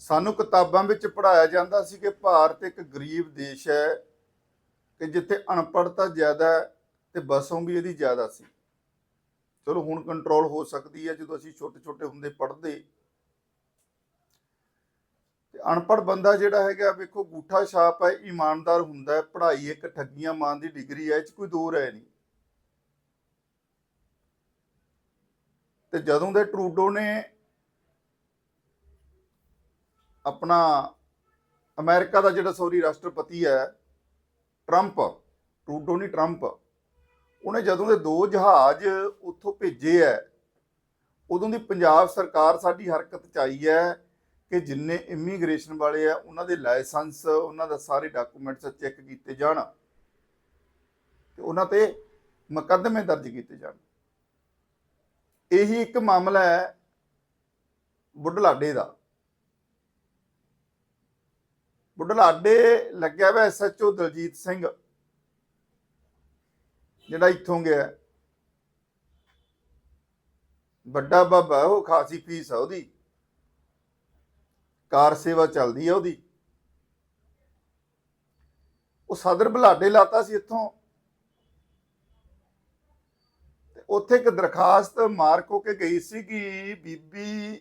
ਸਾਨੂੰ ਕਿਤਾਬਾਂ ਵਿੱਚ ਪੜਾਇਆ ਜਾਂਦਾ ਸੀ ਕਿ ਭਾਰਤ ਇੱਕ ਗਰੀਬ ਦੇਸ਼ ਹੈ ਕਿ ਜਿੱਥੇ ਅਨਪੜ੍ਹਤਾ ਜ਼ਿਆਦਾ ਹੈ ਤੇ ਬਸੋਂ ਵੀ ਇਹਦੀ ਜ਼ਿਆਦਾ ਸੀ। ਚਲੋ ਹੁਣ ਕੰਟਰੋਲ ਹੋ ਸਕਦੀ ਹੈ ਜਦੋਂ ਅਸੀਂ ਛੋਟੇ ਛੋਟੇ ਹੁੰਦੇ ਪੜ੍ਹਦੇ। ਤੇ ਅਨਪੜ੍ਹ ਬੰਦਾ ਜਿਹੜਾ ਹੈਗਾ, ਵੇਖੋ ਗੂਠਾ ਛਾਪ ਹੈ, ਇਮਾਨਦਾਰ ਹੁੰਦਾ ਹੈ, ਪੜ੍ਹਾਈ ਇੱਕ ਠੱਗੀਆਂ ਮਾਨ ਦੀ ਡਿਗਰੀ ਹੈ, ਇਹ 'ਚ ਕੋਈ ਦੋ ਰਾਏ ਨਹੀਂ। ਤੇ ਜਦੋਂ ਦੇ ਟਰੂਡੋ ਨੇ ਆਪਣਾ ਅਮਰੀਕਾ ਦਾ ਜਿਹੜਾ ਸੌਰੀ ਰਾਸ਼ਟਰਪਤੀ ਹੈ, ਟਰੰਪ, ਟਰੂਡੋ ਨਹੀਂ ਟਰੰਪ, ਉਹਨੇ ਜਦੋਂ ਦੇ ਦੋ ਜਹਾਜ਼ ਉੱਥੋਂ ਭੇਜੇ ਐ ਉਦੋਂ ਦੀ ਪੰਜਾਬ ਸਰਕਾਰ ਸਾਡੀ ਹਰਕਤ ਚ ਆਈ ਹੈ ਕਿ ਜਿੰਨੇ ਇਮੀਗ੍ਰੇਸ਼ਨ ਵਾਲੇ ਆ ਉਹਨਾਂ ਦੇ ਲਾਇਸੈਂਸ ਉਹਨਾਂ ਦਾ ਸਾਰੇ ਡਾਕੂਮੈਂਟਸ ਚੈੱਕ ਕੀਤੇ ਜਾਣ ਤੇ ਉਹਨਾਂ ਤੇ ਮੁਕੱਦਮੇ ਦਰਜ ਕੀਤੇ ਜਾਣ। ਇਹੀ ਇੱਕ ਮਾਮਲਾ ਹੈ ਬੁੱਢਲਾਡੇ ਦਾ। ਬੁੱਢਲਾਡੇ ਲੱਗਿਆ ਹੋਇਆ ਐਸਐਚਓ ਦਲਜੀਤ ਸਿੰਘ, ਜਿਹੜਾ ਇੱਥੋਂ ਗਿਆ ਵੱਡਾ ਬਾਬਾ ਉਹ ਖਾਸੀ ਫੀਸ ਆ ਉਹਦੀ। ਕਾਰ ਸੇਵਾ ਚੱਲਦੀ ਆ ਉਹਦੀ। ਉਹ ਸਦਰ ਬਲਾਡੇ ਲਾਤਾ ਸੀ ਇੱਥੋਂ। ਉੱਥੇ ਇੱਕ ਦਰਖਾਸਤ ਮਾਰਕ ਹੋ ਕੇ ਗਈ ਸੀ ਕਿ ਬੀਬੀ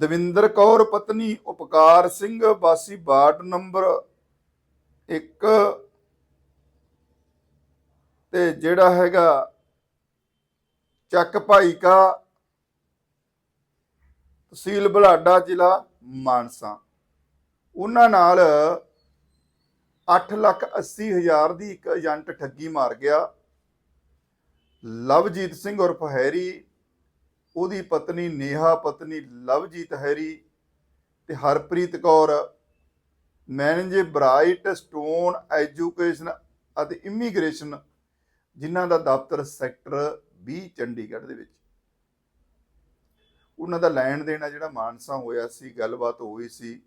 ਦਵਿੰਦਰ ਕੌਰ ਪਤਨੀ ਉਪਕਾਰ ਸਿੰਘ, ਵਾਸੀ ਵਾਰਡ ਨੰਬਰ 1 ਤੇ ਜਿਹੜਾ ਹੈਗਾ ਚੱਕ ਭਾਈ ਕਾ ਤਹਿਸੀਲ ਬਲਾਡਾ, ਜ਼ਿਲ੍ਹਾ ਮਾਨਸਾ। ਉਹਨਾਂ ਨਾਲ 8 ਲੱਖ 80 ਹਜ਼ਾਰ ਦੀ ਇੱਕ ਏਜੰਟ ਠੱਗੀ ਮਾਰ ਗਿਆ। ਲਵਜੀਤ ਸਿੰਘ ਉਰਫ ਹੈਰੀ ਉਹਦੀ ਪਤਨੀ ਨੇਹਾ, ਪਤਨੀ ਲਵਜੀਤ ਹੈਰੀ ਤੇ Harpreet Kaur. Manager Bright Stone Education ਅਤੇ ਇਮੀਗ੍ਰੇਸ਼ਨ, ਜਿਨ੍ਹਾਂ ਦਾ ਦਫ਼ਤਰ ਸੈਕਟਰ 20 ਚੰਡੀਗੜ੍ਹ ਦੇ ਵਿੱਚ। ਉਹਨਾਂ ਦਾ ਲੈਣ ਦੇਣਾ ਜਿਹੜਾ ਮਾਨਸਾ ਹੋਇਆ ਸੀ, ਗੱਲਬਾਤ ਹੋਈ ਸੀ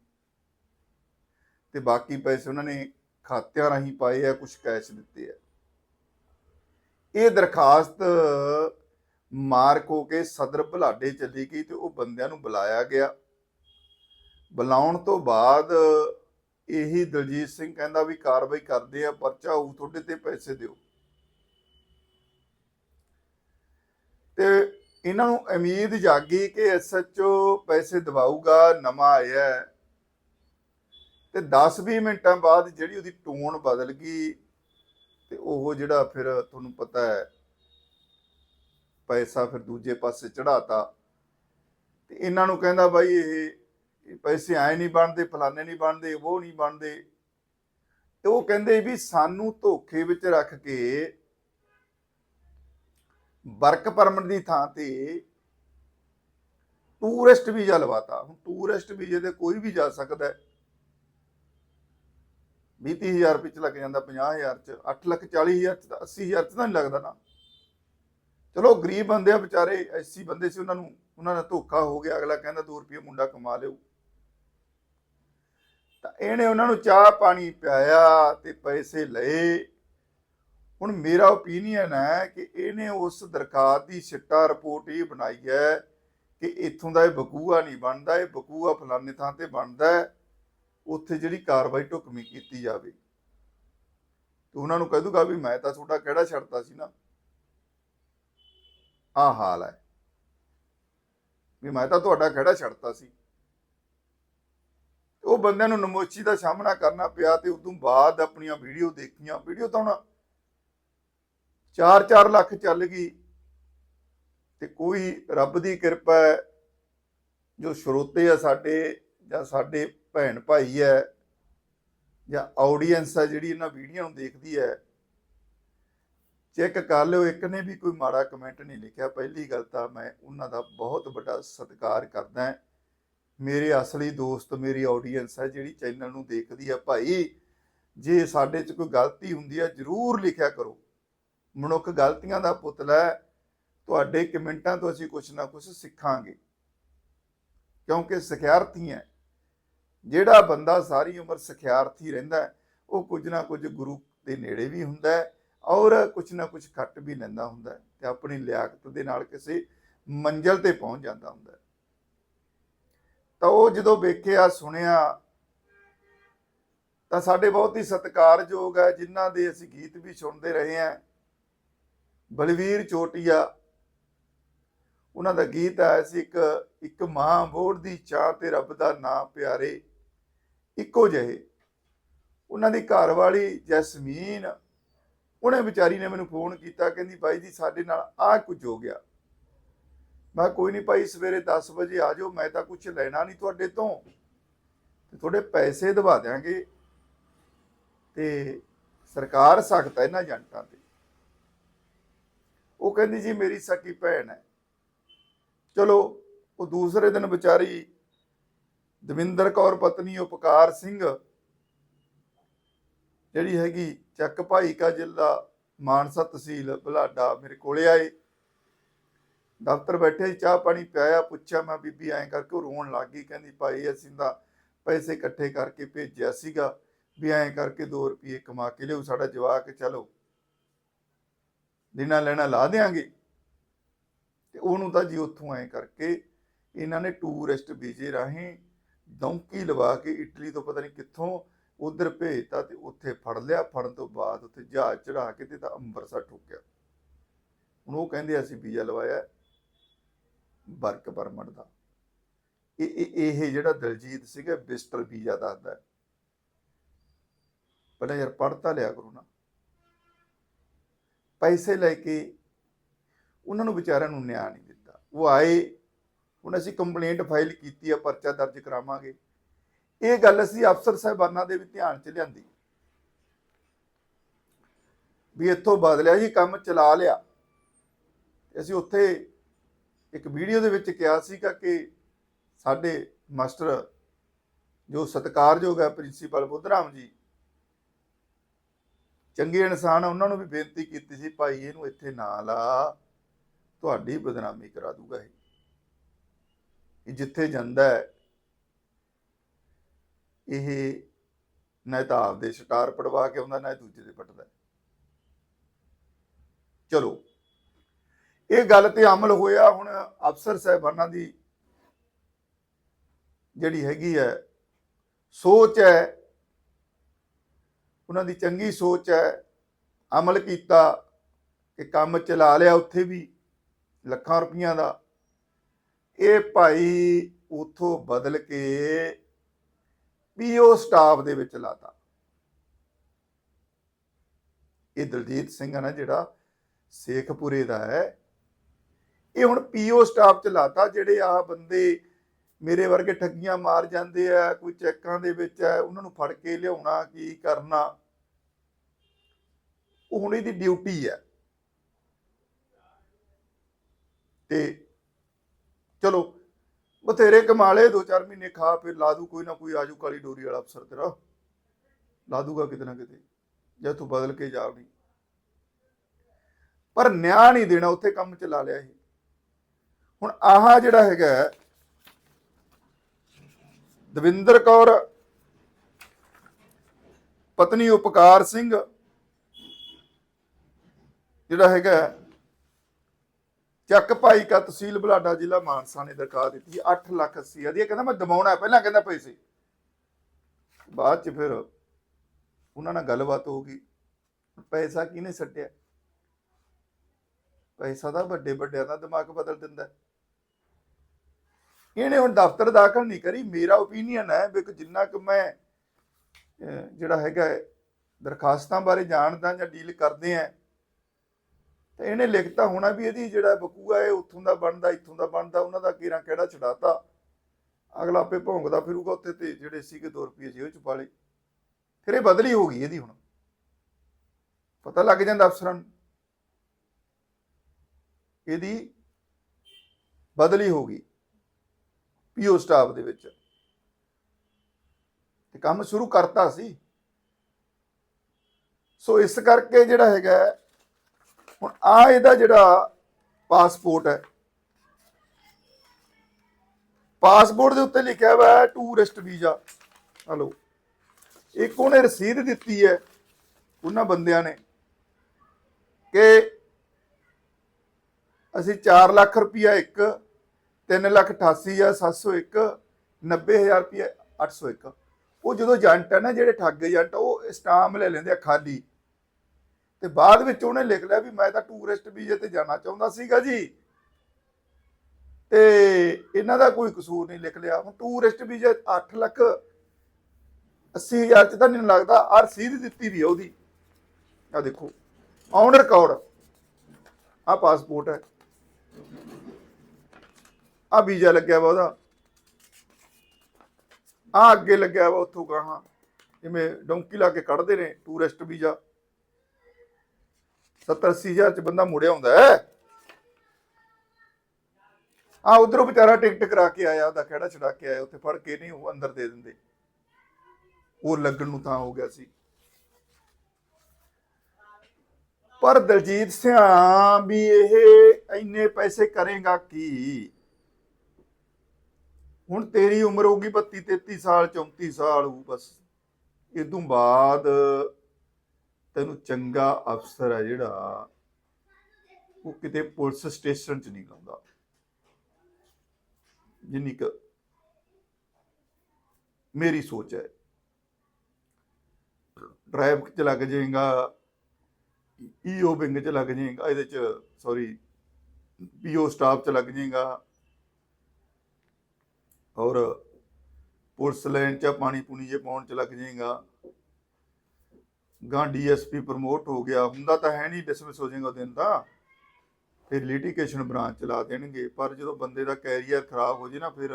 ਤੇ ਬਾਕੀ ਪੈਸੇ ਉਹਨਾਂ ਨੇ ਖਾਤਿਆਂ ਰਾਹੀਂ ਪਾਏ ਆ ਕੁਝ ਕੈਸ਼ ਦਿੱਤੇ ਆ। ਇਹ ਦਰਖਾਸਤ ਮਾਰ ਹੋ ਕੇ ਸਦਰ ਬਲਾਡੇ ਚਲੀ ਗਈ ਤੇ ਉਹ ਬੰਦਿਆਂ ਨੂੰ ਬੁਲਾਇਆ ਗਿਆ ਬੁਲਾਉਣ ਤੋਂ ਬਾਅਦ ਇਹੀ ਦਲਜੀਤ ਸਿੰਘ ਕਹਿੰਦਾ ਵੀ ਕਾਰਵਾਈ ਕਰਦੇ ਆ, ਪਰਚਾ ਹੋਊ, ਤੁਹਾਡੇ ਤੇ ਪੈਸੇ ਦਿਓ ਤੇ ਇਹਨਾਂ ਨੂੰ ਉਮੀਦ ਜਾਗੀ ਕਿ ਐਸਐਚਓ ਪੈਸੇ ਦਵਾਊਗਾ, ਨਵਾਂ ਆਇਆ ਹੈ। ਤੇ 10-20 ਮਿੰਟਾਂ ਬਾਅਦ ਜਿਹੜੀ ਉਹਦੀ ਟੋਨ ਬਦਲ ਗਈ ਤੇ ਉਹ ਜਿਹੜਾ ਫਿਰ ਤੁਹਾਨੂੰ ਪਤਾ ਹੈ ਪੈਸਾ ਫਿਰ ਦੂਜੇ ਪਾਸੇ ਚੜਾਤਾ ਤੇ ਇਹਨਾਂ ਨੂੰ ਕਹਿੰਦਾ ਬਾਈ ਇਹ ਪੈਸੇ ਆਏ ਨਹੀਂ ਬਣਦੇ, ਫਲਾਣੇ ਨਹੀਂ ਬਣਦੇ, ਉਹ ਨਹੀਂ ਬਣਦੇ। ਉਹ ਕਹਿੰਦੇ ਵੀ ਸਾਨੂੰ ਧੋਖੇ ਵਿੱਚ ਰੱਖ ਕੇ ਵਰਕ ਪਰਮਿਟ ਦੀ ਥਾਂ ਤੇ ਟੂਰਿਸਟ ਵੀਜ਼ਾ ਲਵਾਤਾ। ਹੁਣ ਟੂਰਿਸਟ ਵੀਜ਼ੇ ਤੇ ਕੋਈ ਵੀ ਜਾ ਸਕਦਾ। ਹੈ 20000 ਰੁਪਏ ਚ ਲੱਗ ਜਾਂਦਾ 50000 ਚ 8 ਲੱਖ 40000 ਚ ਤਾਂ 80000 ਚ ਤਾਂ ਨਹੀਂ ਲੱਗਦਾ ਨਾ। ਚਲੋ ਗਰੀਬ ਬੰਦੇ ਆ ਵਿਚਾਰੇ, ਐਸੀ ਬੰਦੇ ਸੀ ਉਹਨਾਂ ਨੂੰ, ਉਹਨਾਂ ਦਾ ਧੋਖਾ ਹੋ ਗਿਆ, ਅਗਲਾ ਕਹਿੰਦਾ 2 ਰੁਪਏ ਮੁੰਡਾ ਕਮਾ ਲਿਓ। ਤਾਂ ਇਹਨੇ ਉਹਨਾਂ ਨੂੰ ਚਾਹ ਪਾਣੀ ਪਿਆਇਆ ਤੇ ਪੈਸੇ ਲਏ। ਹੁਣ ਮੇਰਾ ਓਪੀਨੀਅਨ ਹੈ ਕਿ ਇਹਨੇ ਉਸ ਦਰਖਾਸਤ ਦੀ ਸਿੱਟਾ ਰਿਪੋਰਟ ਇਹ ਬਣਾਈ ਹੈ ਕਿ ਇੱਥੋਂ ਦਾ ਇਹ ਬਕੂਆ ਨਹੀਂ ਬਣਦਾ, ਇਹ ਬਕੂਆ ਫਲਾਣੇ ਥਾਂ ਤੇ ਬਣਦਾ ਉੱਥੇ ਜਿਹੜੀ ਕਾਰਵਾਈ ਢੁਕਵੀਂ ਕੀਤੀ ਜਾਵੇ। ਤੇ ਉਹਨਾਂ ਨੂੰ ਕਹਿ ਦੂਗਾ ਵੀ ਮੈਂ ਤਾਂ ਤੁਹਾਡਾ ਕਿਹੜਾ ਛੱਡਤਾ ਸੀ ਨਾ। ਆਹ ਹਾਲ ਹੈ। ਵੀ ਮੈਂ ਤਾਂ ਤੁਹਾਡਾ ਕਿਹੜਾ ਛੱਡਤਾ ਸੀ। ਉਹ ਬੰਦਿਆਂ ਨੂੰ ਨਮੋਚੀ ਦਾ ਸਾਹਮਣਾ ਕਰਨਾ ਪਿਆ ਤੇ ਉਦੋਂ ਬਾਅਦ ਆਪਣੀਆਂ ਵੀਡੀਓ ਦੇਖੀਆਂ। ਵੀਡੀਓ ਤਾਂ ਹੁਣ 4-4 ਲੱਖ ਚੱਲ ਗਈ। ਤੇ ਕੋਈ ਰੱਬ ਦੀ ਕਿਰਪਾ ਹੈ, ਜੋ ਸਰੋਤੇ ਆ ਸਾਡੇ ਜਾਂ ਸਾਡੇ ਭੈਣ ਭਾਈ ਹੈ ਜਾਂ ਆਡੀਅנס ਹੈ ਜਿਹੜੀ ਇਹਨਾਂ ਵੀਡੀਓ ਨੂੰ ਦੇਖਦੀ ਹੈ ਚੈੱਕ ਕਰ ਲਿਓ, ਇੱਕ ਨੇ ਵੀ ਕੋਈ ਮਾੜਾ ਕਮੈਂਟ ਨਹੀਂ ਲਿਖਿਆ। ਪਹਿਲੀ ਗੱਲ ਤਾਂ ਮੈਂ ਉਹਨਾਂ ਦਾ ਬਹੁਤ ਵੱਡਾ ਸਤਿਕਾਰ ਕਰਦਾ ਮੇਰੇ ਅਸਲੀ ਦੋਸਤ, ਮੇਰੀ ਆਡੀਅנס ਹੈ, ਜਿਹੜੀ ਚੈਨਲ ਨੂੰ ਦੇਖਦੀ ਹੈ ਭਾਈ, ਜੇ ਸਾਡੇ 'ਚ ਕੋਈ ਗਲਤੀ ਹੁੰਦੀ ਹੈ ਜਰੂਰ ਲਿਖਿਆ ਕਰੋ। ਮਨੁੱਖ ਗਲਤੀਆਂ ਦਾ ਪੁਤਲਾ ਹੈ, ਤੁਹਾਡੇ ਕਮੈਂਟਾਂ ਤੋਂ ਅਸੀਂ ਕੁਝ ਨਾ ਕੁਝ ਸਿੱਖਾਂਗੇ। ਕਿਉਂਕਿ ਸਿਖਿਆਰਥੀ ਹੈ। ਜਿਹੜਾ ਬੰਦਾ ਸਾਰੀ ਉਮਰ ਸਿਖਿਆਰਥੀ ਰਹਿੰਦਾ ਉਹ ਕੁਝ ਨਾ ਕੁਝ ਗੁਰੂ ਦੇ ਨੇੜੇ ਵੀ ਹੁੰਦਾ ਹੈ ਔਰ ਕੁਝ ਨਾ ਕੁਝ ਖੱਟ ਵੀ ਲੈਂਦਾ ਹੁੰਦਾ ਹੈ ਤੇ ਆਪਣੀ ਲਿਆਕਤ ਦੇ ਨਾਲ ਕਿਸੇ ਮੰਜ਼ਲ ਤੇ ਪਹੁੰਚ ਜਾਂਦਾ ਹੁੰਦਾ ਹੈ। ਤਾਂ ਉਹ ਜਦੋਂ ਵੇਖਿਆ, ਸੁਣਿਆ, ਤਾਂ ਸਾਡੇ ਬਹੁਤ ਹੀ ਸਤਿਕਾਰਯੋਗ ਹੈ, ਜਿਨ੍ਹਾਂ ਦੇ ਅਸੀਂ ਗੀਤ ਵੀ ਸੁਣਦੇ ਰਹੇ ਹਾਂ। ਬਲਵੀਰ ਚੋਟੀਆ, ਉਹਨਾਂ ਦਾ ਗੀਤ ਆਇਆ ਸੀ ਇੱਕ ਇੱਕ ਮਾਂ ਬੋੜ ਦੀ ਚਾਹ ਤੇ ਰੱਬ ਦਾ ਨਾਂ ਪਿਆਰੇ, ਇੱਕੋ ਜਿਹੇ। ਉਹਨਾਂ ਦੀ ਘਰ ਵਾਲੀ ਜੈਸਮੀਨ ਉਹਨੇ ਵਿਚਾਰੀ ਨੇ ਮੈਨੂੰ ਫੋਨ ਕੀਤਾ ਕਹਿੰਦੀ ਬਾਈ ਜੀ ਸਾਡੇ ਨਾਲ ਆਹ ਕੁਝ ਹੋ ਗਿਆ। ਮੈਂ ਕਿਹਾ, ਕੋਈ ਨਹੀਂ ਭਾਈ ਸਵੇਰੇ 10 ਵਜੇ ਆ ਜਾਓ ਮੈਂ ਤਾਂ ਕੁਝ ਲੈਣਾ ਨਹੀਂ ਤੁਹਾਡੇ ਤੋਂ। ਤੇ ਤੁਹਾਡੇ ਪੈਸੇ ਦਵਾ ਦਿਆਂਗੇ। ਤੇ ਸਰਕਾਰ ਸਖਤ ਹੈ ਇਹਨਾਂ ਏਜੰਟਾਂ ਤੇ। ਉਹ ਕਹਿੰਦੀ ਜੀ ਮੇਰੀ ਸਕੀ ਭੈਣ ਹੈ। ਚਲੋ ਉਹ ਦੂਸਰੇ ਦਿਨ ਵਿਚਾਰੀ ਦਵਿੰਦਰ ਕੌਰ ਪਤਨੀ ਉਪਕਾਰ ਸਿੰਘ ਜਿਹੜੀ ਹੈਗੀ ਚੱਕ ਭਾਈ ਕਾ ਜ਼ਿਲ੍ਹਾ ਮਾਨਸਾ ਤਹਿਸੀਲ ਬੁਲਾਡਾ ਮੇਰੇ ਕੋਲੇ ਆਏ। ਦਫ਼ਤਰ ਬੈਠੇ ਸੀ, ਚਾਹ ਪਾਣੀ ਪਿਆਇਆ ਪੁੱਛਿਆ ਮੈਂ ਬੀਬੀ ਐਂ ਕਰਕੇ ਰੋਣ ਲੱਗ ਗਈ ਕਹਿੰਦੀ ਭਾਈ ਅਸੀਂ ਤਾਂ ਪੈਸੇ ਇਕੱਠੇ ਕਰਕੇ ਭੇਜਿਆ ਸੀਗਾ ਵੀ ਐਂ ਕਰਕੇ 2 ਰੁਪਏ ਕਮਾ ਕੇ ਲਿਓ ਸਾਡਾ ਜਵਾਕ ਚਲੋ ਦਿਨਾਂ ਲੈਣਾ ਲਾ ਦੇਾਂਗੇ ਤੇ ਉਹਨੂੰ ਤਾਂ ਜੀ ਉੱਥੋਂ ਐਂ ਕਰਕੇ ਇਹਨਾਂ ਨੇ ਟੂਰਿਸਟ ਵੀਜ਼ੇ ਰਾਹੀਂ ਡੌਂਕੀ ਲਵਾ ਕੇ ਇਟਲੀ ਤੋਂ ਪਤਾ ਨਹੀਂ ਕਿੱਥੋਂ ਉਧਰ ਭੇਜਤਾ ਤੇ ਉੱਥੇ ਫੜ ਲਿਆ, ਫੜਨ ਤੋਂ ਬਾਅਦ ਉੱਥੇ ਜਹਾਜ਼ ਚੜਾ ਕੇ ਤੇ ਤਾਂ ਅੰਮ੍ਰਿਤਸਰ ਠੋਕਿਆ। ਹੁਣ ਉਹ ਕਹਿੰਦੇ ਅਸੀਂ ਵੀਜ਼ਾ ਲਵਾਇਆ ਵਰਕ ਪਰਮਿਟ ਦਾ। ਇਹ ਇਹ ਇਹ ਜਿਹੜਾ ਦਲਜੀਤ ਸੀਗਾ, ਬਿਸਟਰ ਵੀਜ਼ਾ ਦੱਸਦਾ ਪਹਿਲਾਂ ਯਾਰ ਪੜ੍ਹਤਾ ਲਿਆ ਕਰੋ ਨਾ। ਪੈਸੇ ਲੈ ਕੇ ਉਹਨਾਂ ਨੂੰ ਵਿਚਾਰਿਆਂ ਨੂੰ ਨਿਆਂ ਨਹੀਂ ਦਿੱਤਾ। ਉਹ ਆਏ, ਹੁਣ ਅਸੀਂ ਕੰਪਲੇਂਟ ਫਾਈਲ ਕੀਤੀ ਆ, ਪਰਚਾ ਦਰਜ ਕਰਾਵਾਂਗੇ। ਇਹ ਗੱਲ ਅਸੀਂ ਅਫਸਰ ਸਾਹਿਬਾਨਾਂ ਦੇ ਵੀ ਧਿਆਨ 'ਚ ਲਿਆਂਦੀ। ਵੀ ਇੱਥੋਂ ਬਦਲਿਆ ਜੀ, ਕੰਮ ਚਲਾ ਲਿਆ। ਅਸੀਂ ਉੱਥੇ ਇੱਕ ਵੀਡੀਓ ਦੇ ਵਿੱਚ ਕਿਹਾ ਸੀਗਾ ਕਿ ਸਾਡੇ ਮਾਸਟਰ ਜੋ ਸਤਿਕਾਰਯੋਗ ਹੈ ਪ੍ਰਿੰਸੀਪਲ ਬੁੱਧਰਾਮ ਜੀ, ਚੰਗੇ ਇਨਸਾਨ ਉਹਨਾਂ ਨੂੰ ਵੀ ਬੇਨਤੀ ਕੀਤੀ ਸੀ, ਭਾਈ, ਇਹਨੂੰ ਇੱਥੇ ਨਾ ਲਾ, ਤੁਹਾਡੀ ਬਦਨਾਮੀ ਕਰਾ ਦੂਗਾ ਇਹ। ਇਹ ਜਿੱਥੇ ਜਾਂਦਾ ਹੈ ਇਹ ਨਾ ਤਾਂ ਆਪਦੇ ਸਟਾਰ ਪੜਵਾ ਕੇ ਆਉਂਦਾ, ਨਾ ਦੂਜੇ ਦੇ ਪਟਦਾ ਚਲੋ, ਇਹ ਗੱਲ ਤੇ ਅਮਲ ਹੋਇਆ ਹੁਣ ਅਫਸਰ ਸਾਹਿਬਾਨਾਂ ਦੀ ਜਿਹੜੀ ਹੈਗੀ ਹੈ, ਸੋਚ ਹੈ, ਉਹਨਾਂ ਦੀ ਚੰਗੀ ਸੋਚ ਹੈ, ਅਮਲ ਕੀਤਾ ਕਿ ਕੰਮ ਚਲਾ ਲਿਆ ਉੱਥੇ ਵੀ, ਲੱਖਾਂ ਰੁਪਈਆਂ ਦਾ। ਇਹ ਭਾਈ ਉਥੋਂ ਬਦਲ ਕੇ ਪੀਓ ਸਟਾਫ ਦੇ ਵਿੱਚ ਲਾਤਾ। ਇਹ ਦਲਜੀਤ ਸਿੰਘ ਆ ਨਾ ਜਿਹੜਾ ਸੇਖਪੁਰੇ ਦਾ ਹੈ। ਇਹ ਹੁਣ ਪੀਓ ਸਟਾਫ ਚ ਲਾਤਾ, ਜਿਹੜੇ ਆ ਬੰਦੇ ਮੇਰੇ ਵਰਗੇ ਠੱਗੀਆਂ ਮਾਰ ਜਾਂਦੇ ਆ, ਕੋਈ ਚੈੱਕਾਂ ਦੇ ਵਿੱਚ ਹੈ ਉਹਨਾਂ ਨੂੰ ਫੜ ਕੇ ਲਿਆਉਣਾ, ਕੀ ਕਰਨਾ। ਉਹ ਹੁਣ ਇਹਦੀ ਡਿਊਟੀ ਹੈ ਤੇ ਚਲੋ ਬਥੇਰੇ ਕਮਾਲੇ ਦੋ ਚਾਰ ਮਹੀਨੇ ਖਾ, ਫਿਰ ਲਾਦੂ ਕੋਈ ਨਾ ਕੋਈ ਆਜੂ ਕਾਲੀ ਡੋਰੀ ਵਾਲਾ ਅਫਸਰ ਤੇਰਾ। ਲਾ ਦੂਗਾ ਕਿਤੇ ਨਾ ਕਿਤੇ ਜਾਂ ਤੂੰ ਬਦਲ ਕੇ ਜਾ ਨਹੀਂ ਪਰ ਨਿਆਂ ਨਹੀਂ ਦੇਣਾ, ਉੱਥੇ ਕੰਮ ਚਲਾ ਲਿਆ ਇਹ। ਹੁਣ ਆਹ ਜਿਹੜਾ ਹੈਗਾ ਦਵਿੰਦਰ ਕੌਰ, ਪਤਨੀ ਉਪਕਾਰ ਸਿੰਘ, ਜਿਹੜਾ ਹੈਗਾ ਚੱਕ ਭਾਈ ਕਾ ਤਹਿਸੀਲ ਬਲਾਡਾ ਜ਼ਿਲ੍ਹਾ ਮਾਨਸਾ ਨੇ ਦਰਖਾਸਤ ਦਿੱਤੀ 8 ਲੱਖ 80 ਹਜ਼ਾਰ ਦੀ। ਇਹ ਕਹਿੰਦਾ ਮੈਂ ਦਮਾਉਣਾ ਪਹਿਲਾਂ ਕਹਿੰਦਾ ਪੈਸੇ ਬਾਅਦ ਚ ਫਿਰ ਉਹਨਾਂ ਨਾਲ ਗੱਲਬਾਤ ਹੋ ਗਈ। ਪੈਸਾ ਕਿਹਨੇ ਛੱਡਿਆ ਪੈਸਾ ਤਾਂ ਵੱਡੇ ਵੱਡਿਆਂ ਦਾ ਦਿਮਾਗ ਬਦਲ ਦਿੰਦਾ ਇਹਨੇ ਹੁਣ ਦਫ਼ਤਰ ਦਾਖਲ ਨਹੀਂ ਕਰੀ, ਮੇਰਾ ਓਪੀਨੀਅਨ ਹੈ ਵੀ ਜਿੰਨਾ ਕਿ ਮੈਂ ਜਿਹੜਾ ਹੈਗਾ ਦਰਖਾਸਤਾਂ ਬਾਰੇ ਜਾਣਦਾ ਜਾਂ ਡੀਲ ਕਰਦੇ ਆ ਤੇ ਇਹਨੇ ਲਿਖਤਾ ਹੋਣਾ ਵੀ ਇਹਦੀ ਜਿਹੜਾ ਬਕੂਆ ਹੈ ਉੱਥੋਂ ਦਾ ਬਣਦਾ, ਇੱਥੋਂ ਦਾ ਬਣਦਾ, ਉਹਨਾਂ ਦਾ ਕੀਰਾ ਕਿਹੜਾ ਛਡਾਤਾ? ਅਗਲਾ ਆਪੇ ਭੌਂਕਦਾ ਫਿਰੂਗਾ ਉੱਥੇ ਤੇ ਜਿਹੜੇ ਸੀਗੇ 2 ਰੁਪਏ ਜੇਬ ਚ ਪਾਲੇ ਫਿਰ ਇਹ ਬਦਲੀ ਹੋ ਗਈ ਇਹਦੀ ਹੁਣ। ਪਤਾ ਲੱਗ ਜਾਂਦਾ ਅਫਸਰਾਂ ਨੂੰ। ਇਹਦੀ ਬਦਲੀ ਹੋ ਗਈ ਪੀਓ ਸਟਾਫ ਦੇ ਵਿੱਚ। ਤੇ ਕੰਮ ਸ਼ੁਰੂ ਕਰਤਾ ਸੀ। ਸੋ ਇਸ ਕਰਕੇ ਜਿਹੜਾ ਹੈਗਾ ਹੁਣ ਆ ਇਹਦਾ ਜਿਹੜਾ ਪਾਸਪੋਰਟ ਹੈ। ਪਾਸਪੋਰਟ ਦੇ ਉੱਤੇ ਲਿਖਿਆ ਹੋਇਆ ਹੈ ਟੂਰਿਸਟ ਵੀਜ਼ਾ। ਹਲੋ। ਇੱਕ ਉਹਨੇ ਰਸੀਦ ਦਿੱਤੀ ਹੈ ਉਹਨਾਂ ਬੰਦਿਆਂ ਨੇ ਕਿ ਅਸੀਂ 4 ਲੱਖ ਰੁਪਇਆ ਇੱਕ 3 ਲੱਖ 88 ਆ 701 90000 ਰੁਪਏ 801 ਉਹ ਜਦੋਂ ਏਜੰਟ ਹੈ ਨਾ, ਜਿਹੜੇ ਠੱਗ ਏਜੰਟ, ਉਹ ਸਟਾਮ ਲੈ ਲੈਂਦੇ ਆ ਖਾਲੀ। ਤੇ ਬਾਅਦ ਵਿੱਚ ਉਹਨੇ ਲਿਖ ਲਿਆ ਵੀ ਮੈਂ ਤਾਂ ਟੂਰਿਸਟ ਵੀਜ਼ੇ ਤੇ ਜਾਣਾ ਚਾਹੁੰਦਾ ਸੀਗਾ ਜੀ। ਤੇ ਇਹਨਾਂ ਦਾ ਕੋਈ ਕਸੂਰ ਨਹੀਂ ਲਿਖ ਲਿਆ। ਹੁਣ ਟੂਰਿਸਟ ਵੀਜ਼ਾ 8 ਲੱਖ 80000 ਚ ਤਾਂ ਨਹੀਂ ਲੱਗਦਾ ਆ ਰਸੀਦ ਦਿੱਤੀ ਵੀ ਆ ਉਹਦੀ। ਆ ਦੇਖੋ ਔਨ ਰਿਕਾਰਡ ਆ ਪਾਸਪੋਰਟ ਹੈ। ਆ ਵੀਜ਼ਾ ਲੱਗਿਆ ਵਾ ਉਹਦਾ। ਆ ਅੱਗੇ ਲੱਗਿਆ ਵਾ ਉੱਥੋਂ ਗਾਹਾਂ। ਜਿਵੇਂ ਡੌਂਕੀ ਲਾ ਕੇ ਕੱਢਦੇ ਨੇ ਟੂਰਿਸਟ ਵੀਜ਼ਾ 70 ਹਜ਼ਾਰ ਚ ਬੰਦਾ ਮੁੜਿਆ ਹੁੰਦਾ ਹੈ। ਆ ਉਧਰੋਂ ਵਿਚਾਰਾ ਟਿਕਟ ਕਰਾ ਕੇ ਆਇਆ, ਉਹਦਾ ਕਿਹੜਾ ਛਡਾ ਕੇ ਆਇਆ, ਉੱਥੇ ਫੜ ਕੇ ਨਹੀਂ ਉਹ ਅੰਦਰ ਦੇ ਦਿੰਦੇ। ਉਹ ਲੱਗਣ ਨੂੰ ਤਾਂ ਹੋ ਗਿਆ ਸੀ। ਪਰ ਦਲਜੀਤ ਸਿਆਂ ਵੀ ਇਹ ਇੰਨੇ ਪੈਸੇ ਕਰੇਗਾ ਕੀ? ਹੁਣ ਤੇਰੀ ਉਮਰ ਹੋਗੀ 32 33 ਸਾਲ 34 ਸਾਲ ਹੋ ਬਸ। ਇਹ ਬਾਅਦ ਤੈਨੂੰ ਚੰਗਾ ਅਫਸਰ ਹੈ ਜਿਹੜਾ, ਉਹ ਕਿਤੇ ਪੁਲਿਸ ਸਟੇਸ਼ਨ 'ਚ ਨਹੀਂ ਲਾਉਂਦਾ ਜਿੰਨੀ ਕੁ ਮੇਰੀ ਸੋਚ ਹੈ। ਡਰਾਈਵ ਚ ਲੱਗ ਜਾਏਗਾ ਈਓ ਵਿੰਗ ਚ ਲੱਗ ਜਾਏਗਾ, ਇਹਦੇ ਚ ਸੌਰੀ ਪੀਓ ਸਟਾਫ ਚ ਲੱਗ ਜਾਏਗਾ। ਔਰ ਪੁਲਿਸ ਲਾਈਨ ਚ ਪਾਣੀ ਪੂਣੀ ਜੇ ਪਾਉਣ ਚ ਲੱਗ ਜਾਏਗਾ। ਗਾਂ ਡੀਐਸਪੀ ਪ੍ਰਮੋਟ ਹੋ ਗਿਆ, ਹੁੰਦਾ ਤਾਂ ਹੈ ਨਹੀਂ ਡਿਸਮਿਸ ਹੋ ਜਾਏਗਾ ਦਿਨ ਦਾ। ਫਿਰ ਲਿਟੀਗੇਸ਼ਨ ਬ੍ਰਾਂਚ ਚਲਾ ਦੇਣਗੇ, ਪਰ ਜਦੋਂ ਬੰਦੇ ਦਾ ਕੈਰੀਅਰ ਖਰਾਬ ਹੋ ਜੇ ਨਾ ਫਿਰ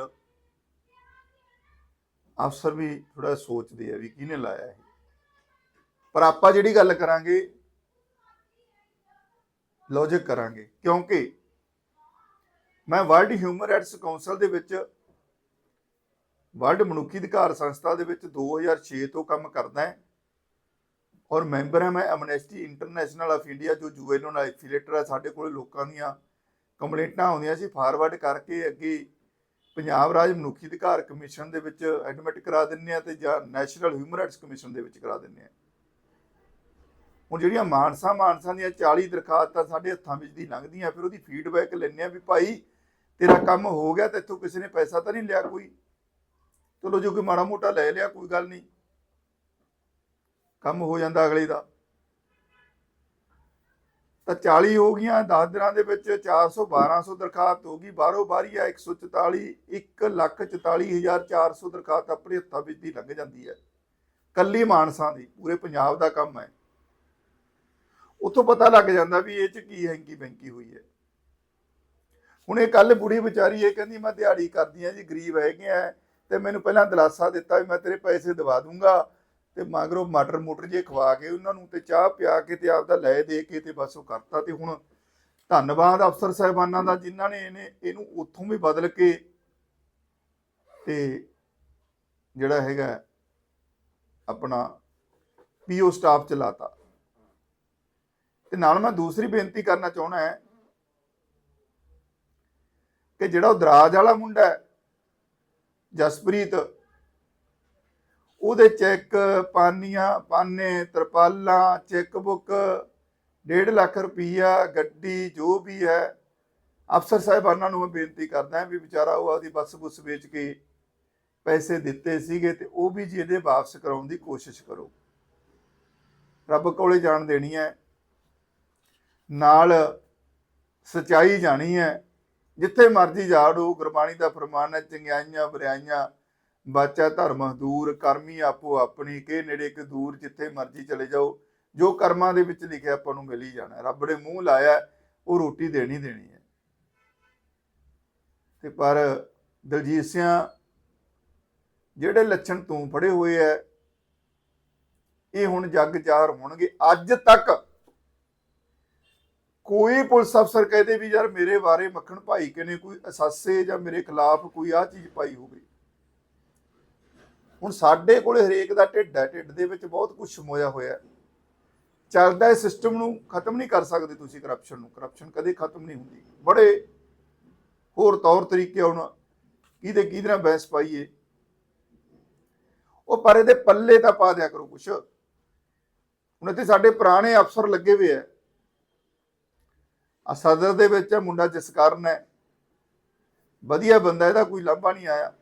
ਅਫਸਰ ਵੀ ਥੋੜਾ ਸੋਚਦੇ ਆ ਵੀ ਕਿਹਨੇ ਲਾਇਆ ਇਹ। ਪਰ ਆਪਾਂ ਜਿਹੜੀ ਗੱਲ ਕਰਾਂਗੇ ਲੌਜਿਕ ਕਰਾਂਗੇ, ਕਿਉਂਕਿ ਮੈਂ ਵਰਲਡ ਹਿਊਮਨ ਰਾਈਟਸ ਕਾਉਂਸਲ ਦੇ ਵਿੱਚ ਵਰਲਡ ਮਨੁੱਖੀ ਅਧਿਕਾਰ ਸੰਸਥਾ ਦੇ ਵਿੱਚ 2006 ਤੋਂ ਕੰਮ ਕਰਦਾ ਹਾਂ। ਔਰ ਮੈਂਬਰ ਹਾਂ ਮੈਂ ਐਮਨੈਸਟੀ ਇੰਟਰਨੈਸ਼ਨਲ ਆਫ ਇੰਡੀਆ ਜੋ ਜੂਐਨਓ ਨਾਲ ਐਫੀਲੇਟਰ ਹੈ ਸਾਡੇ ਕੋਲ ਲੋਕਾਂ ਦੀਆਂ ਕੰਪਲੇਂਟਾਂ ਆਉਂਦੀਆਂ ਸੀ ਫਾਰਵਰਡ ਕਰਕੇ ਅੱਗੇ ਪੰਜਾਬ ਰਾਜ ਮਨੁੱਖੀ ਅਧਿਕਾਰ ਕਮਿਸ਼ਨ ਦੇ ਵਿੱਚ ਐਡਮਿਟ ਕਰਾ ਦਿੰਨੇ ਆ ਤੇ ਜਾਂ ਨੈਸ਼ਨਲ ਹਿਊਮਨ ਰਾਈਟਸ ਕਮਿਸ਼ਨ ਦੇ ਵਿੱਚ ਕਰਾ ਦਿੰਨੇ ਆ। ਹੁਣ ਜਿਹੜੀਆਂ ਮਾਨਸਾ ਮਾਨਸਾ ਦੀਆਂ 40 ਦਰਖਾਸਤਾਂ ਸਾਡੇ ਹੱਥਾਂ ਵਿੱਚ ਦੀ ਲੰਘਦੀਆਂ, ਫਿਰ ਉਹਦੀ ਫੀਡਬੈਕ ਲੈਣੇ ਆ ਵੀ ਭਾਈ ਤੇਰਾ ਕੰਮ ਹੋ ਗਿਆ ਤੇ ਇੱਥੋਂ ਕਿਸੇ ਨੇ ਪੈਸਾ ਤਾਂ ਨਹੀਂ ਲਿਆ ਕੋਈ। ਚਲੋ ਜੋ ਕੋਈ ਮਾੜਾ ਮੋਟਾ ਲੈ ਲਿਆ, ਕੋਈ ਗੱਲ ਨਹੀਂ। ਕੰਮ ਹੋ ਜਾਂਦਾ ਅਗਲੇ ਦਾ। ਤਾਂ 40 ਹੋ ਗਈਆਂ 10 ਦਿਨਾਂ ਦੇ ਵਿੱਚ 400 1200 ਦਰਖਾਸਤ ਹੋ ਗਈ। ਬਾਹਰੋਂ ਬਾਹਰੀ ਆ 144 144400 ਦਰਖਾਸਤ ਆਪਣੇ ਹੱਥਾਂ ਵਿੱਚ ਦੀ ਲੰਘ ਜਾਂਦੀ ਹੈ। ਕੱਲੀ ਮਾਨਸਾ ਦੀ, ਪੂਰੇ ਪੰਜਾਬ ਦਾ ਕੰਮ ਹੈ। ਉੱਥੋਂ ਪਤਾ ਲੱਗ ਜਾਂਦਾ ਵੀ ਇਹ ਚ ਕੀ ਹੈਂਕੀ ਬੈਂਕੀ ਹੋਈ ਹੈ। ਹੁਣ ਇਹ ਕੱਲ ਬੁੜੀ ਵਿਚਾਰੀ ਇਹ ਕਹਿੰਦੀ, ਮੈਂ ਦਿਹਾੜੀ ਕਰਦੀ ਆ ਜੀ, ਗਰੀਬ ਹੈਗੇ ਆ ਤੇ ਮੈਨੂੰ ਪਹਿਲਾਂ ਦਿਲਾਸਾ ਦਿੱਤਾ ਵੀ ਮੈਂ ਤੇਰੇ ਪੈਸੇ ਦਵਾ ਦੂੰਗਾ। ਤੇ ਮਗਰੋਂ ਮਟਰ ਮੋਟਰ ਜੇ ਖਵਾ ਕੇ ਉਹਨਾਂ ਨੂੰ ਤੇ ਚਾਹ ਪਿਆ ਕੇ ਤੇ ਆਪਦਾ ਲੈ ਦੇ ਕੇ ਤੇ ਬਸ ਉਹ ਕਰਤਾ ਤੇ ਹੁਣ ਧੰਨਵਾਦ ਅਫਸਰ ਸਾਹਿਬਾਨਾਂ ਦਾ ਜਿਨ੍ਹਾਂ ਨੇ ਇਹਨੇ ਇਹਨੂੰ ਉੱਥੋਂ ਵੀ ਬਦਲ ਕੇ ਤੇ ਜਿਹੜਾ ਹੈਗਾ ਆਪਣਾ ਪੀਓ ਸਟਾਫ ਚਲਾਤਾ। ਤੇ ਨਾਲ ਮੈਂ ਦੂਸਰੀ ਬੇਨਤੀ ਕਰਨਾ ਚਾਹੁੰਦਾ ਹੈ ਕਿ ਜਿਹੜਾ ਉਹ ਦਰਾਜ ਵਾਲਾ ਮੁੰਡਾ ਹੈ, ਜਸਪ੍ਰੀਤ ਉਹਦੇ ਚੈੱਕ ਪਾਨੀਆਂ, ਪਾਨੇ, ਤਰਪਾਲਾਂ, ਚੈੱਕ ਬੁੱਕ 1.5 ਲੱਖ ਰੁਪਈਆ, ਗੱਡੀ, ਜੋ ਵੀ ਹੈ। ਅਫਸਰ ਸਾਹਿਬਾਨਾਂ ਨੂੰ ਮੈਂ ਬੇਨਤੀ ਕਰਦਾ ਵੀ ਵਿਚਾਰਾ ਉਹ ਆਪਦੀ ਬੱਸ ਬੁੱਸ ਵੇਚ ਕੇ ਪੈਸੇ ਦਿੱਤੇ ਸੀਗੇ ਤੇ ਉਹ ਵੀ ਜੀ ਇਹਦੇ ਵਾਪਸ ਕਰਾਉਣ ਦੀ ਕੋਸ਼ਿਸ਼ ਕਰੋ। ਰੱਬ ਕੋਲੇ ਜਾਣ ਦੇਣੀ ਹੈ। ਨਾਲ ਸਚਾਈ ਜਾਣੀ ਹੈ। ਜਿੱਥੇ ਮਰਜ਼ੀ ਜਾੜੋ ਗੁਰਬਾਣੀ ਦਾ ਫਰਮਾਨ ਹੈ, ਚੰਗਿਆਈਆਂ, ਬੁਰਾਈਆਂ ਬਾਚਾ ਧਰਮ ਦੂਰ, ਕਰਮੀ ਆਪੋ ਆਪਣੀ, ਕੇ ਨੇੜੇ ਕਿ ਦੂਰ, ਜਿੱਥੇ ਮਰਜ਼ੀ ਚਲੇ ਜਾਓ। ਜੋ ਕਰਮਾਂ ਦੇ ਵਿੱਚ ਲਿਖਿਆ ਆਪਾਂ ਨੂੰ ਮਿਲ ਹੀ ਜਾਣਾ। ਰੱਬ ਨੇ ਮੂੰਹ ਲਾਇਆ, ਉਹ ਰੋਟੀ ਦੇਣੀ ਦੇਣੀ ਹੈ। ਤੇ ਪਰ ਦਲਜੀਤ ਸਿੰਘ ਜਿਹੜੇ ਲੱਛਣ ਤੂੰ ਫੜੇ ਹੋਏ ਐ, ਇਹ ਹੁਣ ਜੱਗ ਜ਼ਾਹਰ ਹੋਣਗੇ। ਅੱਜ ਤੱਕ ਕੋਈ ਪੁਲਿਸ ਅਫਸਰ ਕਹਦੇ ਵੀ, ਯਾਰ ਮੇਰੇ ਬਾਰੇ ਮੱਖਣ ਭਾਈ ਕੇ ਨੇ ਕੋਈ ਅਸਾਸੇ ਜਾਂ ਮੇਰੇ ਖਿਲਾਫ ਕੋਈ ਆ ਚੀਜ਼ ਪਾਈ ਹੋਵੇ। ਹੁਣ ਸਾਡੇ ਕੋਲੇ ਹਰੇਕ ਦਾ ਢਿੱਡ ਹੈ, ਢਿੱਡ ਦੇ ਵਿੱਚ ਬਹੁਤ ਕੁਝ ਸਮੋਇਆ ਹੋਇਆ ਚੱਲਦਾ ਹੈ ਸਿਸਟਮ ਨੂੰ ਖਤਮ ਨਹੀਂ ਕਰ ਸਕਦੇ ਤੁਸੀਂ ਕਰਪਸ਼ਨ ਨੂੰ। ਕਰਪਸ਼ਨ ਕਦੇ ਖਤਮ ਨਹੀਂ ਹੁੰਦੀ। ਬੜੇ ਹੋਰ ਤੌਰ ਤਰੀਕੇ ਹੁਣ ਕਿਹਦੇ ਕਿਹਦੇ ਨਾਲ ਬਹਿਸ ਪਾਈਏ। ਉਹ ਪਰ ਇਹਦੇ ਪੱਲੇ ਤਾਂ ਪਾ ਦਿਆ ਕਰੋ ਕੁਛ। ਹੁਣ ਇੱਥੇ ਸਾਡੇ ਪੁਰਾਣੇ ਅਫਸਰ ਲੱਗੇ ਹੋਏ ਆ। ਆ ਸਦਰ ਦੇ ਵਿੱਚ ਮੁੰਡਾ ਜਿਸ ਕਾਰਨ ਹੈ। ਵਧੀਆ ਬੰਦਾ, ਇਹਦਾ ਕੋਈ ਲਾਂਭਾ ਨਹੀਂ ਆਇਆ।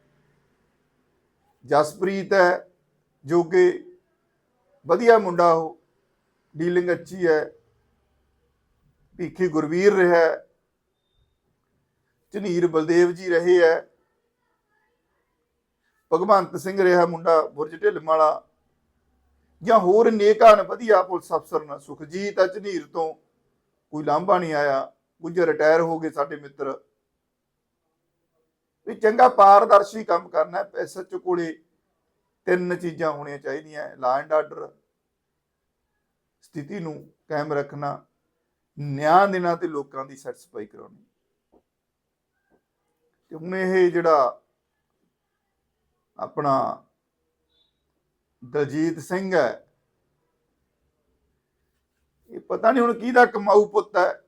ਜਸਪ੍ਰੀਤ ਹੈ, ਜੋ ਕਿ ਵਧੀਆ ਮੁੰਡਾ ਉਹ, ਡੀਲਿੰਗ ਅੱਛੀ ਹੈ, ਭੀਖੀ ਗੁਰਵੀਰ ਰਿਹਾ ਝਨੀਰ ਬਲਦੇਵ ਜੀ ਰਹੇ ਹੈ, ਭਗਵੰਤ ਸਿੰਘ ਰਿਹਾ ਮੁੰਡਾ ਬੁਰਜ ਢਿੱਲਮ ਵਾਲਾ, ਜਾਂ ਹੋਰ ਨੇਕਾਨ ਵਧੀਆ ਪੁਲਿਸ ਅਫਸਰ ਨਾ, ਸੁਖਜੀਤ ਝਨੀਰ ਤੋਂ ਕੋਈ ਲਾਂਭਾ ਨਹੀਂ ਆਇਆ, ਕੁਝ ਰਿਟਾਇਰ ਹੋ ਗਏ ਸਾਡੇ ਮਿੱਤਰ। ਵੀ ਚੰਗਾ ਪਾਰਦਰਸ਼ੀ ਕੰਮ ਕਰਨਾ ਐਸਐਚ ਕੋਲੇ ਤਿੰਨ ਚੀਜ਼ਾਂ ਹੋਣੀਆਂ ਚਾਹੀਦੀਆਂ ਲਾ ਐਂਡ ਆਰਡਰ ਸਥਿਤੀ ਨੂੰ ਕਾਇਮ ਰੱਖਣਾ, ਨਿਆਂ ਦੇਣਾ ਤੇ ਲੋਕਾਂ ਦੀ ਸੈਟੀਸਫਾਈ ਕਰਾਉਣੀ। ਤੇ ਹੁਣ ਇਹ ਜਿਹੜਾ ਆਪਣਾ ਦਲਜੀਤ ਸਿੰਘ ਹੈ, ਇਹ ਪਤਾ ਨਹੀਂ ਹੁਣ ਕਿਹਦਾ ਕਮਾਊ ਪੁੱਤ ਹੈ।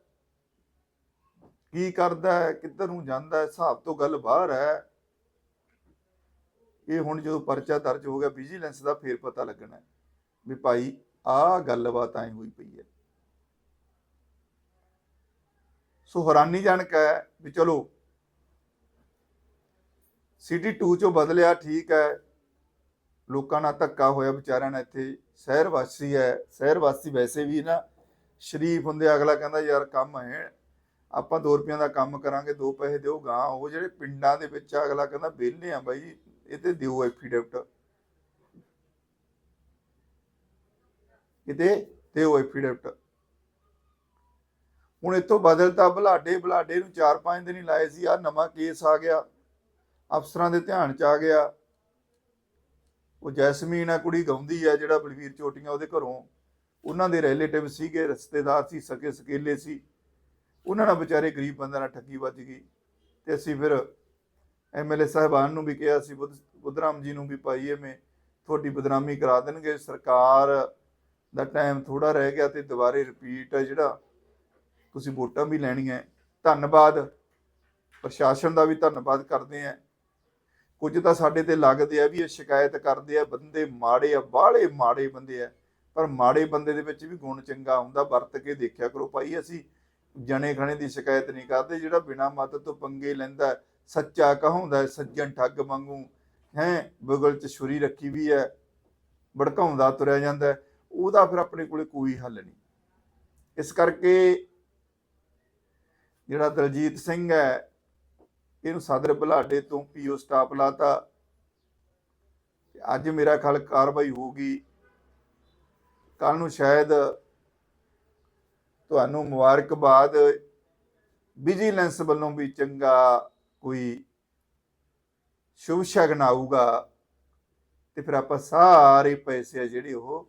ਕੀ ਕਰਦਾ ਹੈ, ਕਿੱਧਰ ਨੂੰ ਜਾਂਦਾ ਹੈ, ਹਿਸਾਬ ਤੋਂ ਗੱਲ ਬਾਹਰ ਹੈ। ਇਹ ਹੁਣ ਜਦੋਂ ਪਰਚਾ ਦਰਜ ਹੋ ਗਿਆ ਵਿਜੀਲੈਂਸ ਦਾ ਫੇਰ ਪਤਾ ਲੱਗਣਾ ਵੀ ਭਾਈ ਆਹ ਗੱਲਬਾਤ ਐ ਹੋਈ ਪਈ ਹੈ। ਸੋ ਹੈਰਾਨੀਜਨਕ ਹੈ ਵੀ ਚਲੋ ਸਿਟੀ 2 ਚੋਂ ਬਦਲਿਆ, ਠੀਕ ਹੈ। ਲੋਕਾਂ ਨਾਲ ਧੱਕਾ ਹੋਇਆ, ਵਿਚਾਰਿਆਂ ਨਾਲ ਇੱਥੇ ਸ਼ਹਿਰ ਵਾਸੀ ਹੈ, ਸ਼ਹਿਰ ਵਾਸੀ ਵੈਸੇ ਵੀ ਨਾ ਸ਼ਰੀਫ ਹੁੰਦੇ, ਅਗਲਾ ਕਹਿੰਦਾ ਯਾਰ ਕੰਮ ਹੈ। ਆਪਾਂ 2 ਰੁਪਈਆਂ ਦਾ ਕੰਮ ਕਰਾਂਗੇ 2 ਪੈਸੇ ਦਿਓ ਗਾਂ ਉਹ ਜਿਹੜੇ ਪਿੰਡਾਂ ਦੇ ਵਿੱਚ ਅਗਲਾ ਕਹਿੰਦਾ ਵਿਹਲੇ ਆ ਬਾਈ, ਇਹ ਤੇ ਦਿਓ ਐਫੀਡੇਵਿਟ ਕਿਤੇ ਦਿਓ ਐਫੀਡੇਵਿਟ ਹੁਣ ਇੱਥੋਂ ਬਦਲਤਾ ਬਲਾਡੇ ਬਲਾਡੇ ਨੂੰ 4-5 ਦਿਨ ਹੀ ਲਾਏ ਸੀ ਆ ਨਵਾਂ ਕੇਸ ਆ ਗਿਆ, ਅਫਸਰਾਂ ਦੇ ਧਿਆਨ ਚ ਆ ਗਿਆ। ਉਹ ਜੈਸਮੀਨ ਆ, ਕੁੜੀ ਗਾਉਂਦੀ ਆ, ਜਿਹੜਾ ਬਲਵੀਰ ਚੋਟੀਆਂ ਉਹਦੇ ਘਰੋਂ, ਉਹਨਾਂ ਦੇ ਰਿਲੇਟਿਵ ਸੀਗੇ, ਰਿਸ਼ਤੇਦਾਰ ਸੀ ਸਕੇ ਸਕੇਲੇ ਸੀ। ਉਹਨਾਂ ਨਾਲ ਵਿਚਾਰੇ ਗਰੀਬ ਬੰਦਿਆਂ ਨਾਲ ਠੱਗੀ ਵੱਜ ਗਈ ਤੇ ਅਸੀਂ ਫਿਰ ਐਮਐਲਏ ਸਾਹਿਬਾਨ ਨੂੰ ਵੀ ਕਿਹਾ ਸੀ ਬੁੱਧ, ਬੁੱਧਰਾਮ ਜੀ ਨੂੰ ਵੀ ਭਾਈ ਐਵੇਂ ਤੁਹਾਡੀ ਬਦਨਾਮੀ ਕਰਾ ਦੇਣਗੇ, ਸਰਕਾਰ ਦਾ ਟਾਈਮ ਥੋੜਾ ਰਹਿ ਗਿਆ ਤੇ ਦੁਬਾਰੇ ਰਿਪੀਟ ਹੈ ਜਿਹੜਾ, ਤੁਸੀਂ ਵੋਟਾਂ ਵੀ ਲੈਣੀਆਂ ਧੰਨਵਾਦ, ਪ੍ਰਸ਼ਾਸਨ ਦਾ ਵੀ ਧੰਨਵਾਦ ਕਰਦੇ ਆ ਕੁਝ ਤਾਂ ਸਾਡੇ ਤੇ ਲੱਗਦੇ ਆ ਵੀ ਇਹ ਸ਼ਿਕਾਇਤ ਕਰਦੇ ਆ, ਬੰਦੇ ਮਾੜੇ ਆ, ਬਾਹਲੇ ਮਾੜੇ ਬੰਦੇ ਆ, ਪਰ ਮਾੜੇ ਬੰਦੇ ਦੇ ਵਿੱਚ ਵੀ ਗੁਣ ਚੰਗਾ ਹੁੰਦਾ ਵਰਤ ਕੇ ਦੇਖਿਆ ਕਰੋ ਭਾਈ, ਅਸੀਂ ਜਣੇ ਖਣੇ ਦੀ ਸ਼ਿਕਾਇਤ ਨਹੀਂ ਕਰਦੇ, ਜਿਹੜਾ ਬਿਨਾ ਮਤ ਤੋਂ ਪੰਗੇ ਲੈਂਦਾ ਸੱਚਾ ਕਹਾਉਂਦਾ ਸੱਜਣ ਠੱਗ ਵਾਂਗੂ, ਹੈ, ਬਗਲ ਚ ਛੁਰੀ ਰੱਖੀ ਵੀ ਹੈ, ਭੜਕਾਉਂਦਾ, ਤੁਰਿਆ ਜਾਂਦਾ ਉਹਦਾ ਫਿਰ ਆਪਣੇ ਕੋਲੇ ਕੋਈ ਹੱਲ ਨਹੀਂ। ਇਸ ਕਰਕੇ ਜਿਹੜਾ ਦਲਜੀਤ ਸਿੰਘ ਹੈ, ਇਹਨੂੰ ਸਦਰ ਬੁਲਾਡੇ ਤੋਂ ਪੀਓ ਸਟਾਪ ਲਾਤਾ। ਅੱਜ ਮੇਰਾ ਖਿਆਲ ਕਾਰਵਾਈ ਹੋਊਗੀ। ਕੱਲ ਨੂੰ ਸ਼ਾਇਦ ਤੁਹਾਨੂੰ ਮੁਬਾਰਕਬਾਦ। ਵਿਜੀਲੈਂਸ ਵੱਲੋਂ ਵੀ ਚੰਗਾ ਕੋਈ ਸ਼ੁਭ ਸ਼ਗਨ ਆਊਗਾ। ਤੇ ਫਿਰ ਆਪਾਂ ਸਾਰੇ ਪੈਸੇ ਆ ਜਿਹੜੇ ਉਹ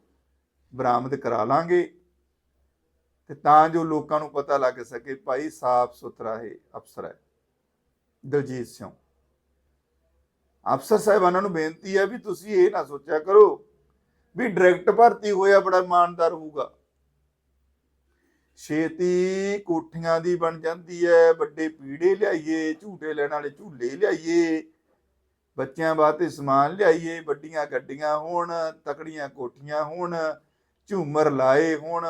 ਬਰਾਮਦ ਕਰਾ ਲਾਂਗੇ। ਤੇ ਤਾਂ ਜੋ ਲੋਕਾਂ ਨੂੰ ਪਤਾ ਲੱਗ ਸਕੇ ਭਾਈ ਸਾਫ਼ ਸੁਥਰਾ ਹੈ ਅਫਸਰ ਹੈ। ਦਲਜੀਤ ਸਿੰਘ। ਅਫਸਰ ਸਾਹਿਬਾਨਾਂ ਨੂੰ ਬੇਨਤੀ ਹੈ ਵੀ ਤੁਸੀਂ ਇਹ ਨਾ ਸੋਚਿਆ ਕਰੋ ਵੀ ਡਾਇਰੈਕਟ ਭਰਤੀ ਹੋਇਆ ਬੜਾ ਇਮਾਨਦਾਰ ਹੋਊਗਾ। ਛੇਤੀ ਕੋਠੀਆਂ ਦੀ ਬਣ ਜਾਂਦੀ ਹੈ ਵੱਡੇ ਪੀੜੇ ਲਿਆਈਏ, ਝੂਟੇ ਲੈਣ ਵਾਲੇ ਝੂਲੇ ਲਿਆਈਏ, ਬੱਚਿਆਂ ਵਾਸਤੇ ਸਮਾਨ ਲਿਆਈਏ, ਵੱਡੀਆਂ ਗੱਡੀਆਂ ਹੋਣ, ਤਕੜੀਆਂ ਕੋਠੀਆਂ ਹੋਣ, ਝੂਮਰ ਲਾਏ ਹੋਣ,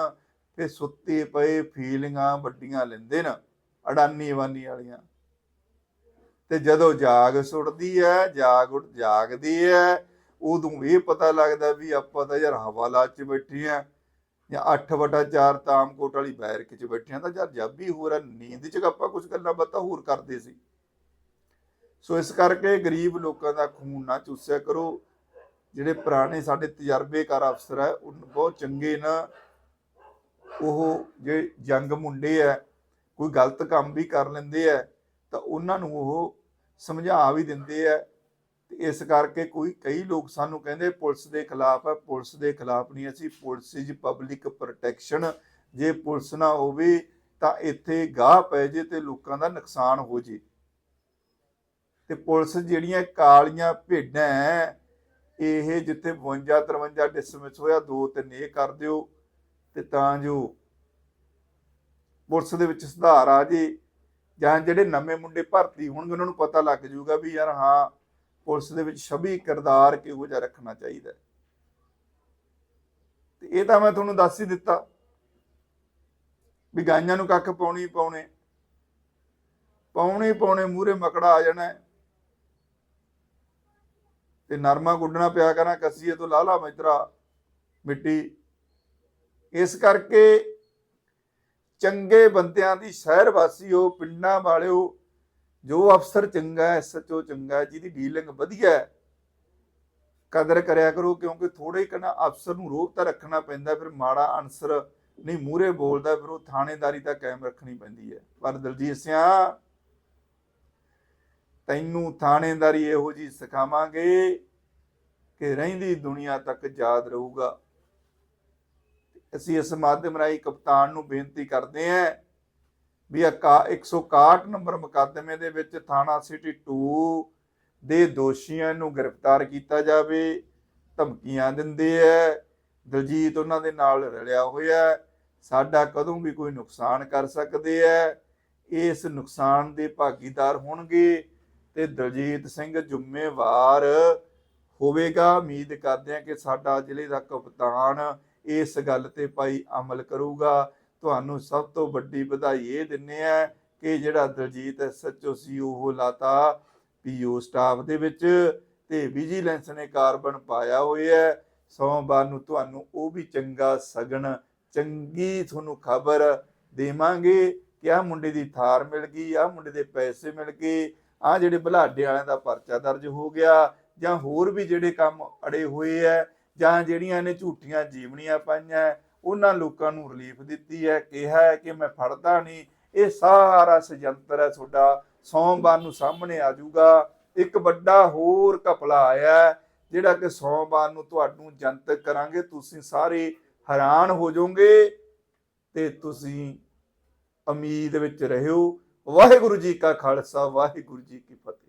ਤੇ ਸੁੱਤੇ ਪਏ ਫੀਲਿੰਗਾਂ ਵੱਡੀਆਂ ਲੈਂਦੇ ਨੇ, ਅਡਾਨੀ ਵਾਨੀ ਵਾਲੀਆਂ। ਤੇ ਜਦੋਂ ਜਾਗ ਸੁੱਟਦੀ ਹੈ ਜਾਗ ਉੱਠ ਜਾਗਦੀ ਹੈ ਉਦੋਂ ਇਹ ਪਤਾ ਲੱਗਦਾ ਵੀ ਆਪਾਂ ਤਾਂ ਯਾਰ ਹਵਾਲਾ 'ਚ ਬੈਠੇ ਆ। ਜਾਂ 8 ਵਟਾ 4 ਤਾਮਕੋਟ ਵਾਲੀ ਬੈਰਕ 'ਚ ਬੈਠਿਆਂ ਆ ਤਾਂ ਯਾਰ ਜਦ ਵੀ ਹੋਰ ਆ, ਨੀਂਦ 'ਚ ਆਪਾਂ ਕੁਝ ਗੱਲਾਂ ਬਾਤਾਂ ਹੋਰ ਕਰਦੇ ਸੀ। ਸੋ ਇਸ ਕਰਕੇ ਗਰੀਬ ਲੋਕਾਂ ਦਾ ਖੂਨ ਨਾ ਚੂਸਿਆ ਕਰੋ। ਜਿਹੜੇ ਪੁਰਾਣੇ ਸਾਡੇ ਤਜਰਬੇਕਾਰ ਅਫਸਰ ਹੈ ਉਹ ਬਹੁਤ ਚੰਗੇ ਨਾ। ਉਹ ਜੇ ਜੰਗ ਮੁੰਡੇ ਆ ਕੋਈ ਗਲਤ ਕੰਮ ਵੀ ਕਰ ਲੈਂਦੇ ਆ ਤਾਂ ਉਹਨਾਂ ਨੂੰ ਉਹ ਸਮਝਾ ਵੀ ਦਿੰਦੇ ਆ ਇਸ ਕਰਕੇ ਕੋਈ ਕਈ ਲੋਕ ਸਾਨੂੰ ਕਹਿੰਦੇ ਪੁਲਿਸ ਦੇ ਖਿਲਾਫ ਹੈ ਪੁਲਿਸ ਦੇ ਖਿਲਾਫ ਨਹੀਂ ਅਸੀਂ ਪੁਲਿਸ ਇਜ ਪਬਲਿਕ ਪ੍ਰੋਟੈਕਸ਼ਨ। ਜੇ ਪੁਲਿਸ ਨਾ ਹੋਵੇ ਤਾਂ ਇੱਥੇ ਗਾਹ ਪੈ ਜੇ ਤੇ ਲੋਕਾਂ ਦਾ ਨੁਕਸਾਨ ਹੋ ਜੇ। ਤੇ ਪੁਲਿਸ ਜਿਹੜੀਆਂ ਕਾਲੀਆਂ ਭੇਡਾਂ ਹੈ, ਇਹ ਜਿੱਥੇ 52 53 ਡਿਸਮਿਸ ਹੋਇਆ ਦੋ ਤਿੰਨ ਇਹ ਕਰ ਦਿਓ ਤੇ ਤਾਂ ਜੋ ਪੁਲਿਸ ਦੇ ਵਿੱਚ ਸੁਧਾਰ ਆ ਜੇ। ਜਾਂ ਜਿਹੜੇ ਨਵੇਂ ਮੁੰਡੇ ਭਰਤੀ ਹੋਣਗੇ ਉਹਨਾਂ ਨੂੰ ਪਤਾ ਲੱਗ ਜਾਊਗਾ ਵੀ ਯਾਰ ਹਾਂ ਪੁਲਿਸ ਦੇ ਵਿੱਚ ਛਬੀ ਕਿਰਦਾਰ ਕਿਹੋ ਜਿਹਾ ਰੱਖਣਾ ਚਾਹੀਦਾ ਤੇ ਇਹ ਤਾਂ ਮੈਂ ਤੁਹਾਨੂੰ ਦੱਸ ਹੀ ਦਿੱਤਾ ਵੀ ਗਾਈਆਂ ਨੂੰ ਕੱਖ ਪਾਉਣੀ ਪਾਉਣੇ। ਪਾਉਣੇ ਪਾਉਣੇ ਮੂਰੇ ਮਕੜਾ ਆ ਜਾਣਾ ਤੇ ਨਰਮਾ ਗੁੱਡਣਾ ਪਿਆ ਕਰਾਂ, ਕਸੀਏ ਤੋਂ ਲਾਲਾ ਮਿੱਤਰਾ ਮਿੱਟੀ। ਇਸ ਕਰਕੇ ਚੰਗੇ ਬੰਦਿਆਂ ਦੀ ਸ਼ਹਿਰ ਵਾਸੀਓ ਪਿੰਡਾਂ ਵਾਲਿਓ ਜੋ ਅਫਸਰ ਚੰਗਾ ਹੈ ਐਸਐਚਓ ਚੰਗਾ ਹੈ, ਜਿਹਦੀ ਡੀਲਿੰਗ ਵਧੀਆ ਹੈ, ਕਦਰ ਕਰਿਆ ਕਰੋ, ਕਿਉਂਕਿ ਥੋੜੇ ਕਨਾ ਅਫਸਰ ਨੂੰ ਰੋਕ ਤਾਂ ਰੱਖਣਾ ਪੈਂਦਾ ਫਿਰ ਮਾੜਾ ਅਨਸਰ ਨਹੀਂ ਮੂਰੇ ਬੋਲਦਾ, ਫਿਰ ਉਹ ਥਾਣੇਦਾਰੀ ਤਾਂ ਕਾਇਮ ਰੱਖਣੀ ਪੈਂਦੀ ਹੈ। ਪਰ ਦਲਜੀਤ ਸਿਆ, ਤੈਨੂੰ ਥਾਣੇਦਾਰੀ ਇਹੋ ਜੀ ਸਿਖਾਵਾਂਗੇ ਕਿ ਰਹਿੰਦੀ ਦੁਨੀਆ ਤੱਕ ਯਾਦ ਰਹੂਗਾ। ਅਸੀਂ ਇਸ ਮਾਧਿਅਮ ਰਾਹੀਂ ਕਪਤਾਨ ਨੂੰ ਬੇਨਤੀ ਕਰਦੇ ਹਾਂ ਵੀ ਇਹ ਕਾ- 161 ਨੰਬਰ ਮੁਕੱਦਮੇ ਦੇ ਵਿੱਚ ਥਾਣਾ ਸਿਟੀ 2 ਦੇ ਦੋਸ਼ੀਆਂ ਨੂੰ ਗ੍ਰਿਫਤਾਰ ਕੀਤਾ ਜਾਵੇ, ਧਮਕੀਆਂ ਦਿੰਦੇ ਐ, ਦਲਜੀਤ ਉਹਨਾਂ ਦੇ ਨਾਲ ਰਲਿਆ ਹੋਇਆ ਸਾਡਾ ਕਦੋਂ ਵੀ ਕੋਈ ਨੁਕਸਾਨ ਕਰ ਸਕਦੇ ਐ, ਇਸ ਨੁਕਸਾਨ ਦੇ ਭਾਗੀਦਾਰ ਹੋਣਗੇ ਤੇ ਦਲਜੀਤ ਸਿੰਘ ਜ਼ਿੰਮੇਵਾਰ ਹੋਵੇਗਾ। ਉਮੀਦ ਕਰਦੇ ਹਾਂ ਕਿ ਸਾਡਾ ਜ਼ਿਲ੍ਹੇ ਦਾ ਕਪਤਾਨ ਇਸ ਗੱਲ ਤੇ ਭਾਈ ਅਮਲ ਕਰੂਗਾ। ਤੁਹਾਨੂੰ ਸਭ ਤੋਂ ਵੱਡੀ ਵਧਾਈ ਇਹ ਦਿੰਨੇ ਆ ਕਿ ਜਿਹੜਾ ਦਲਜੀਤ ਐਸਐਚਓ ਸੀ ਉਹ ਲਾਤਾ ਪੀਓ ਸਟਾਫ ਦੇ ਵਿੱਚ ਤੇ ਵਿਜੀਲੈਂਸ ਨੇ ਕਾਰਬਨ ਪਾਇਆ ਹੋਇਆ ਸੋਮਵਾਰ ਨੂੰ ਤੁਹਾਨੂੰ ਉਹ ਵੀ ਚੰਗਾ ਸਗਣ, ਚੰਗੀ ਤੁਹਾਨੂੰ ਖਬਰ ਦੇਵਾਂਗੇ ਕਿ ਆਹ ਮੁੰਡੇ ਦੀ ਥਾਰ ਮਿਲ ਗਈ, ਆਹ ਮੁੰਡੇ ਦੇ ਪੈਸੇ ਮਿਲ ਗਏ, ਆਹ ਜਿਹੜੇ ਬਲਾਡੇ ਵਾਲਿਆਂ ਦਾ ਪਰਚਾ ਦਰਜ ਹੋ ਗਿਆ ਜਾਂ ਹੋਰ ਵੀ ਜਿਹੜੇ ਕੰਮ ਅੜੇ ਹੋਏ ਐ ਜਾਂ ਜਿਹੜੀਆਂ ਨੇ ਝੂਠੀਆਂ ਜੀਵਨੀਆਂ ਪਾਈਆਂ ਉਹਨਾਂ ਲੋਕਾਂ ਨੂੰ ਰਿਲੀਫ ਦਿੱਤੀ ਹੈ, ਕਿਹਾ ਹੈ ਕਿ ਮੈਂ ਫੜਦਾ ਨਹੀਂ। ਇਹ ਸਾਰਾ ਸਜੰਤਰ ਹੈ ਤੁਹਾਡਾ। ਸੋਮਵਾਰ ਨੂੰ ਸਾਹਮਣੇ ਆ ਜਾਊਗਾ। ਇੱਕ ਵੱਡਾ ਹੋਰ ਘਪਲਾ ਆਇਆ ਜਿਹੜਾ ਕਿ ਸੋਮਵਾਰ ਨੂੰ ਤੁਹਾਨੂੰ ਜਨਤਕ ਕਰਾਂਗੇ। ਤੁਸੀਂ ਸਾਰੇ ਹੈਰਾਨ ਹੋ ਜਾਓਗੇ ਤੇ ਤੁਸੀਂ ਉਮੀਦ ਵਿੱਚ ਰਹਿਓ। ਵਾਹਿਗੁਰੂ ਜੀ ਕਾ ਖਾਲਸਾ, ਵਾਹਿਗੁਰੂ ਜੀ ਕੀ ਫਤਿਹ।